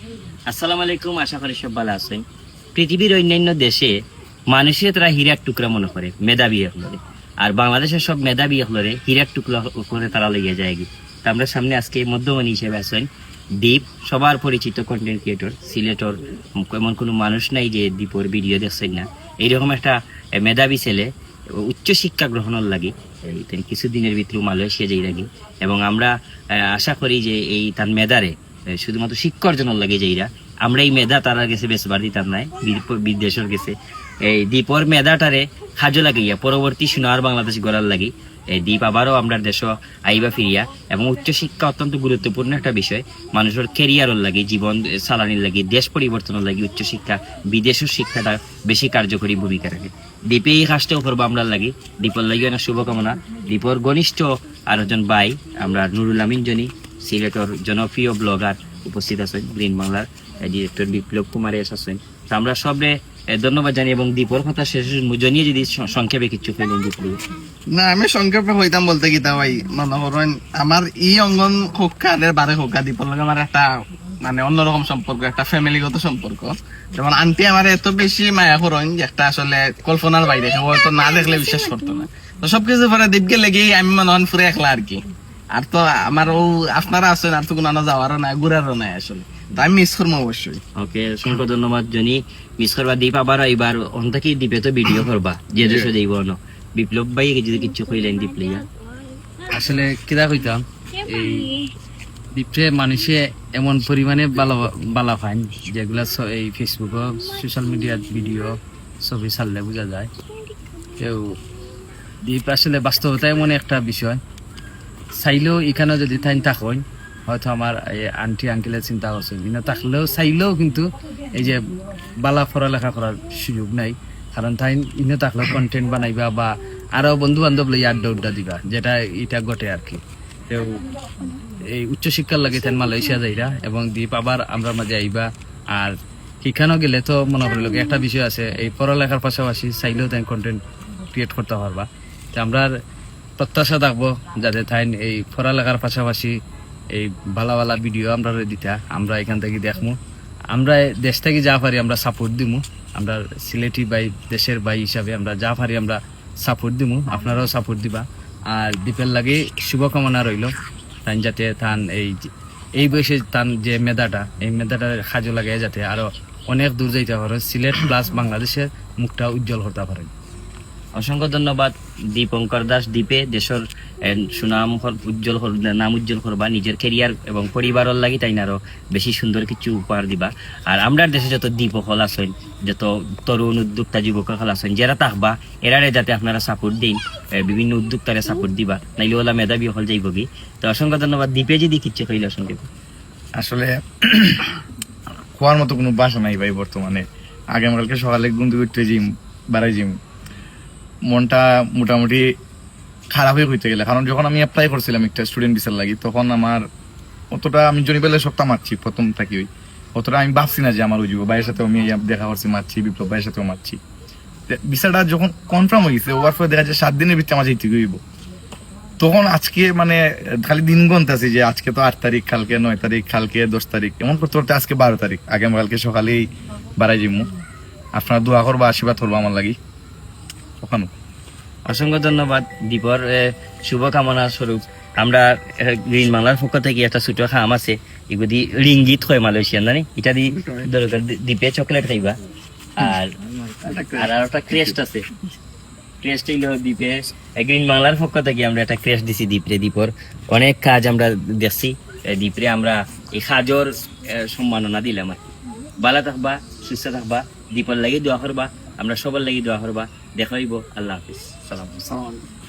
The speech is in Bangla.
আসসালামু আলাইকুম আশা করি সব ভালো আছেন। পৃথিবীর অন্যান্য দেশে মানুষের তারা হীরার টুকরা মনে করে মেধাবী হলরে আর বাংলাদেশের সব মেধাবী হলরে হীরার টুকরা করে তারা লইয়া যায় তা আমরা সামনে আজকে মধ্যমণি হিসেবে আছেন দ্বীপ সবার পরিচিত কন্টেন্ট ক্রিয়েটর সিলেটর এমন কোনো মানুষ নাই যে দ্বীপর ভিডিও দেখছেন না। এইরকম একটা মেধাবী ছেলে উচ্চ শিক্ষা গ্রহণের লাগে। কিছুদিনের ভিতরে মালয়েশিয়া যাই লাগে এবং আমরা আশা করি যে এই তার আহ, শুধুমাত্র শিক্ষা অর্জনের লাগে যাইরা আমরা এই মেধা তারা গেছে বেসবার দিতাম নাই, বিদ- বিদেশের গেছে এই দ্বীপর মেধাটারে খাজো লাগাইয়া পরবর্তী সোনার বাংলাদেশ গড়ার লাগি। এই দ্বীপ আবারও আমরা দেশ আইবা ফিরিয়া এবং উচ্চশিক্ষা অত্যন্ত গুরুত্বপূর্ণ একটা বিষয়। মানুষের কেরিয়ারের লাগে, জীবন চালানির লাগে, দেশ পরিবর্তনের লাগে, উচ্চশিক্ষা, বিদেশের শিক্ষাটা বেশি কার্যকরী ভূমিকা রাখে। দ্বীপে এই কাজটাও করব আমরা লাগি। দ্বীপর লাগি অনেক শুভকামনা। দ্বীপর ঘনিষ্ঠ আর একজন ভাই, আমরা নুরুল আমিন জনি সিলেটর জনপ্রিয় ব্লগার উপস্থিত আছেন গ্রিন বাংলার ডিরেক্টর বিপ্লব কুমার এস আছেন। তো আমরা সবে এ, ধন্যবাদ জানি এবং দ্বীপর কথা শেষ জনিয়ে যদি সংক্ষেপে কিছু ফেলেন দীপ না আমি সংক্ষেপে হইতাম বলতে গীতা ভাই মনে করেন আমার ই অঙ্গন হোকারের বারে হোকা দীপর লগে আমার একটা মানে অন্যরকম সম্পর্ক একটা ফ্যামিলিগত সম্পর্ক। যেমন আন্টি আমার এত বেশি মায়া করেন যে একটা আসলে কল্পনার বাইরে হয়তো না দেখলে বিশ্বাস করতো না। তো সবকিছু পরে দীপকে লেগেই আমি মনে হন ফুরে একলা আর কি। আর তো আমার ও আপনারা আছেন আর তো কোনো আনা যাওয়ারও নাই ঘুরারও নাই আসলে। আমি মিস করব অবশ্যই। ওকে অসংখ্য ধন্যবাদ জনি। মিস করবা দ্বীপ আবার এবার অন্তকি দ্বীপে তো ভিডিও করবা। যে দেশে যাইব ন বিপ্লব ভাই যদি কিছু কইলেন দ্বীপ লইয়া। আসলে কিরা কইতাম এই দ্বীপে মানুষে এমন পরিমাণে বালা বালা পান যেগুলা এই ফেসবুক সোশ্যাল মিডিয়ার ভিডিও ছবি ছাড়লে বোঝা যায়। কেউ দ্বীপ আসলে বাস্তবতা এমন একটা বিষয়। চাইলেও এখানে যদি তাই থাকেন হয়তো আমার আন্টি আঙ্কেলের চিন্তা করছে কিন্তু থাকলেও চাইলেও কিন্তু এই যে বালা পড়ালেখা করার সুযোগ নাই। কারণ তাই ইনে থাকলেও কন্টেন্ট বানাইবা বা আরও বন্ধু বান্ধব লই আড্ডা উড্ডা দিবা, যেটা এটা ঘটে আর কি। এই উচ্চশিক্ষার লাগে তাই মালয়েশিয়া যাইরা এবং দ্বীপ আবার আমরা মাঝে আইবা আর শিক্ষানো গেলে তো মনে করি লোক একটা বিষয় আছে, এই পড়ালেখার পাশাপাশি চাইলেও তাই কন্টেন্ট ক্রিয়েট করতে পারবা। তো আমরা প্রত্যাশা থাকব যাতে তাই এই পড়ালেখার পাশাপাশি এই ভালো ভালো ভিডিও আমরা দিতা, আমরা এখান থেকে দেখব আমরা দেশ থেকে যা পারি আমরা সাপোর্ট দিমু। আমরা সিলেটি বাই দেশের বাই হিসাবে আমরা যা পারি আমরা সাপোর্ট দিমু। আপনারাও সাপোর্ট দিবা। আর দ্বীপের লাগে শুভকামনা রইল। তান যাতে তান এই এই বয়সে তান যে মেধাটা, এই মেধাটা সাজু লাগে যাতে আরও অনেক দূর যাইতে পারে। সিলেট প্লাস বাংলাদেশের মুখটা উজ্জ্বল হতে পারে। অসংখ্য ধন্যবাদ দীপঙ্কর দাস দ্বীপে দেশের সুনাম উজ্জ্বল নাম উজ্জ্বল করবা, নিজের কেরিয়ার এবং পরিবারের লাগি তাই আরও বেশি সুন্দর কিছু উপহার দিবা। আর আমরা দেশে যত দ্বীপ হল আছেন, যত তরুণ উদ্যোক্তা যুবক হল আছেন, যারা থাকবা, এরারে যাতে আপনারা সাপোর্ট দিন বিভিন্ন উদ্যোক্তারে সাপোর্ট দিবা, নাইলে ওলা মেধাবী হল যাইবগি তো অসংখ্য ধন্যবাদ। দ্বীপে যদি কিচ্ছে কইলে অসংখ্য। আসলে খোয়ার মতো কোনো বাসা নাই ভাই বর্তমানে। আগামীকালকে সকালে ঘুম থেকে জিম বাড়াই জিম মনটা মোটামুটি খারাপ হয়ে হইতে গেলে। কারণ যখন আমি অ্যাপ্লাই করছিলাম একটা স্টুডেন্ট ভিসার লাগি, তখন আমার অতটা আমি জনি পেলে সপ্তাহ মারছি, প্রথম থাকি ওই। অতটা আমি ভাবছি না যে আমার ওই যুব ভাইয়ের সাথে আমি দেখা করছি, মারছি, বিপ্লব ভাইয়ের সাথেও মারছি। ভিসাটা যখন কনফার্ম হয়ে গেছে ওয়ার পরে দেখা যায় সাত দিনের ভিতরে আমার যেতে হইব। তখন আজকে মানে খালি দিন গন্তাছি যে আজকে তো আট তারিখ, কালকে নয় তারিখ, কালকে দশ তারিখ, এমন করতে করতে আজকে বারো তারিখ। আগামীকালকে সকালেই বাড়াই যাব আপনারা দোয়া করব, আশীর্বাদ করব আমার লাগি। ওখানে অসংখ্য ধন্যবাদ দীপর শুভকামনা স্বরূপ আমরা গ্রিন বাংলার পক্ষ থেকে একটা ছোট খাম আছে। এগুলি রিঙ্গিত হয় মালয়েশিয়ান জানি? এটা দি দরকার দ্বীপে চকলেট খাইবা। আর আর একটা ক্রেস্ট আছে। ক্রেস্ট দ্বীপে গ্রিন বাংলার পক্ষ থেকে আমরা একটা ক্রেস্ট দিছি দ্বীপরে দ্বীপর অনেক কাজ আমরা দেখছি দ্বীপরে আমরা এই কাজর সম্মাননা দিলাম আর। ভালো থাকবা, সুস্থ থাকবা দ্বীপর লাগি দোয়া করবা, আমরা সবার লাগি দোয়া করবা। দেখাইব। আল্লাহ হাফিজ। সালাম।